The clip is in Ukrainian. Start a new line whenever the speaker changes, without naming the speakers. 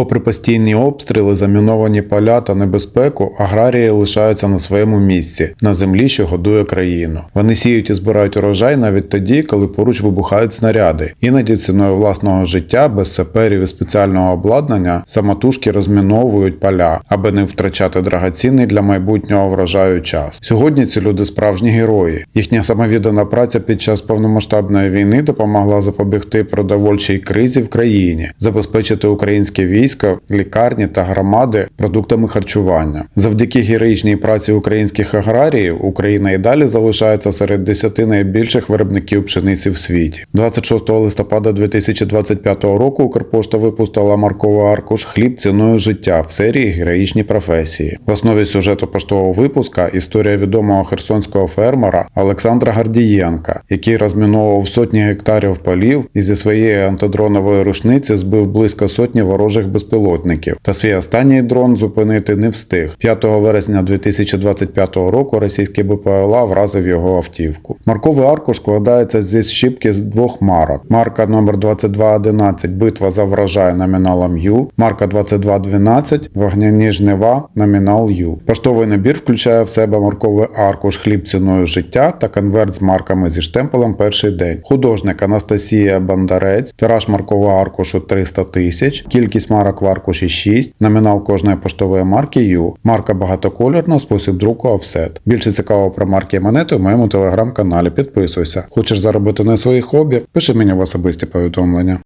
Попри постійні обстріли, заміновані поля та небезпеку, аграрії лишаються на своєму місці на землі, що годує країну. Вони сіють і збирають урожай навіть тоді, коли поруч вибухають снаряди. Іноді ціною власного життя без саперів і спеціального обладнання самотужки розміновують поля, аби не втрачати драгоцінний для майбутнього врожаю час. Сьогодні ці люди справжні герої. Їхня самовіддана праця під час повномасштабної війни допомогла запобігти продовольчій кризі в країні, забезпечити українське військо, лікарні та громади продуктами харчування. Завдяки героїчній праці українських аграріїв Україна і далі залишається серед 10 найбільших виробників пшениці в світі. 26 листопада 2025 року Укрпошта випустила марковий аркуш хліб ціною життя в серії Героїчні професії. В основі сюжету поштового випуска історія відомого херсонського фермера Олександра Гардієнка, який розміновував сотні гектарів полів і зі своєї антидронової рушниці збив близько сотні ворожих безпілотників. Та свій останній дрон зупинити не встиг. 5 вересня 2025 року російський БПЛА вразив його автівку. Марковий аркуш складається зі щіпки з двох марок. Марка номер 2211 Битва за врожай номіналом Ю, марка 2212 Вогняні жнива номінал Ю. Поштовий набір включає в себе марковий аркуш хліб ціною життя та конверт з марками зі штемпелем перший день. Художник Анастасія Бондарець, тираж маркового аркушу 300 тисяч, кількість марок в аркуші 6, номінал кожної поштової марки Ю, марка багатокольорна, спосіб друку офсет. Більше цікаво про марки і монети в моєму телеграм-каналі. Підписуйся. Хочеш заробити на своїх хобі? Пиши мені в особисті повідомлення.